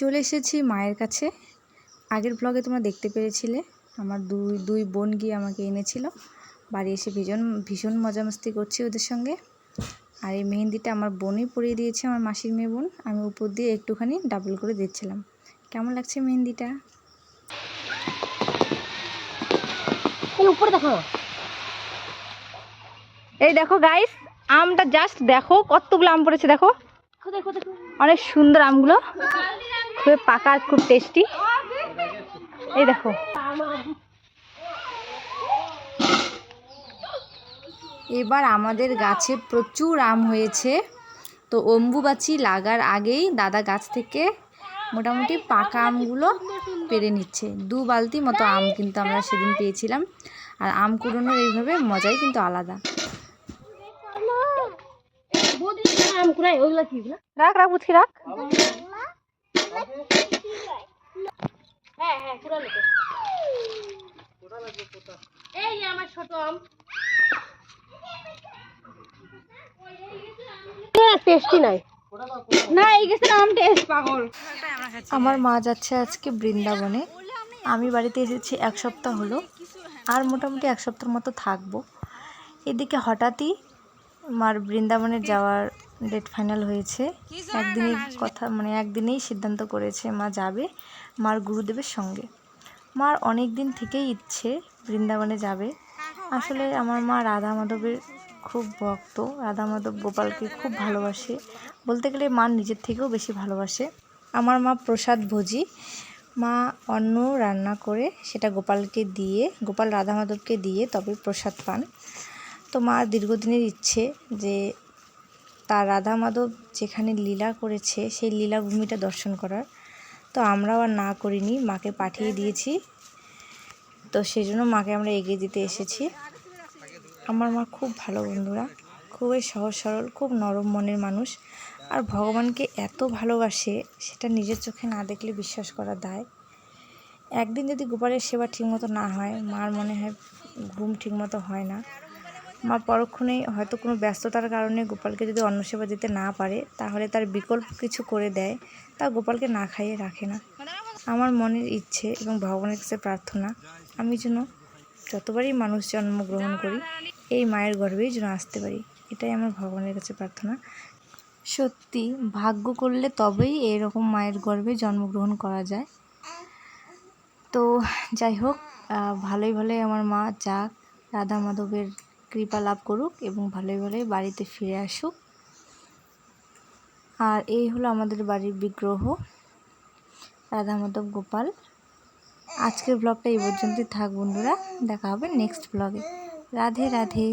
চলে এসেছি মায়ের কাছে। আগের ব্লগে তোমরা দেখতে পেরেছিলে আমার দুই দুই বোন গিয়ে আমাকে এনেছিল। বাড়ি এসে ভীষণ ভীষণ মজা মস্তি করছি ওদের সঙ্গে। আর এই মেহেন্দিটা আমার বোনই পরিয়ে দিয়েছে আমার মাসির মেয়ে বোন। আমি উপর দিয়ে একটুখানি ডাবল করে দিচ্ছিলাম। কেমন লাগছে মেহেন্দিটা? এই উপরে দেখো এই দেখো গাইস আমটা জাস্ট দেখো কতগুলো আম পড়েছে দেখো। দেখো দেখো দেখো। অনেক সুন্দর আমগুলো। খুবই পাকা খুব টেস্টি এই দেখো। এবার আমাদের গাছে প্রচুর আম হয়েছে। তো অম্বুবাচি লাগার আগেই দাদা গাছ থেকে মোটামুটি পাকা আমগুলো পেরে নিচ্ছে। দু বালতি মতো আম কিন্তু আমরা সেদিন পেয়েছিলাম। আর আম কুড়োনোর এইভাবে মজাই কিন্তু আলাদা। রাখ রাখ বুঝি রাখ। আমার আমার মা যাচ্ছে আজকে বৃন্দাবনে। আমি বাড়িতে এসেছি এক সপ্তাহ হলো, আর মোটামুটি এক সপ্তাহ মতো থাকব। এদিকে হঠাৎই মার বৃন্দাবনে যাওয়ার ডেট ফাইনাল হয়েছে। একদিনের কথা মানে একদিনেই সিদ্ধান্ত করেছে মা যাবে মার গুরুদেবের সঙ্গে। মার অনেক দিন থেকেই ইচ্ছে বৃন্দাবনে যাবে। আসলে আমার মা রাধা মাধবের খুব ভক্ত। রাধা মাধব গোপালকে খুব ভালোবাসে। বলতে গেলে মা নিজের থেকেও বেশি ভালোবাসে। আমার মা প্রসাদ ভোজি। মা অন্ন রান্না করে সেটা গোপালকে দিয়ে গোপাল রাধা মাধবকে দিয়ে তবে প্রসাদ পান। তো মার দীর্ঘদিনের ইচ্ছে যে তার রাধা মাধব যেখানে লীলা করেছে, সেই লীলাভূমিটা দর্শন করার। তো আমরাও আর না করিনি, মাকে পাঠিয়ে দিয়েছি। তো সেই জন্য মাকে আমরা এগিয়ে দিতে এসেছি। আমার মা খুব ভালো বন্ধুরা, খুবই সহজ সরল, খুব নরম মনের মানুষ। আর ভগবানকে এত ভালোবাসে, সেটা নিজের চোখে না দেখলে বিশ্বাস করা দায়। একদিন যদি গোপালের সেবা ঠিকমতো না হয়, মার মনে হয় ঘুম ঠিকমতো হয় না। মা পরক্ষণেই হয়তো কোনো ব্যস্ততার কারণে গোপালকে যদি অন্ন সেবা দিতে না পারে, তাহলে তার বিকল্প কিছু করে দেয়। তা গোপালকে না খাইয়ে রাখে না। আমার মনের ইচ্ছে এবং ভগবানের কাছে প্রার্থনা, আমি যেন যতবারই মানুষ জন্মগ্রহণ করি, এই মায়ের গর্ভেই যেন আসতে পারি। এটাই আমার ভগবানের কাছে প্রার্থনা। সত্যি, ভাগ্য করলে তবেই এরকম মায়ের গর্ভে জন্মগ্রহণ করা যায়। তো যাই হোক ভালোই ভালোই আমার মা যাক, রাধা মাধবের কৃপা লাভ করুক এবং ভালোই ভালোই বাড়িতে ফিরে আসুক। আর এই হলো আমাদের বাড়ির বিগ্রহ রাধা মাধব গোপাল। আজকের ব্লগটা এই পর্যন্তই থাক বন্ধুরা, দেখা হবে নেক্সট ব্লগে রাধে রাধে।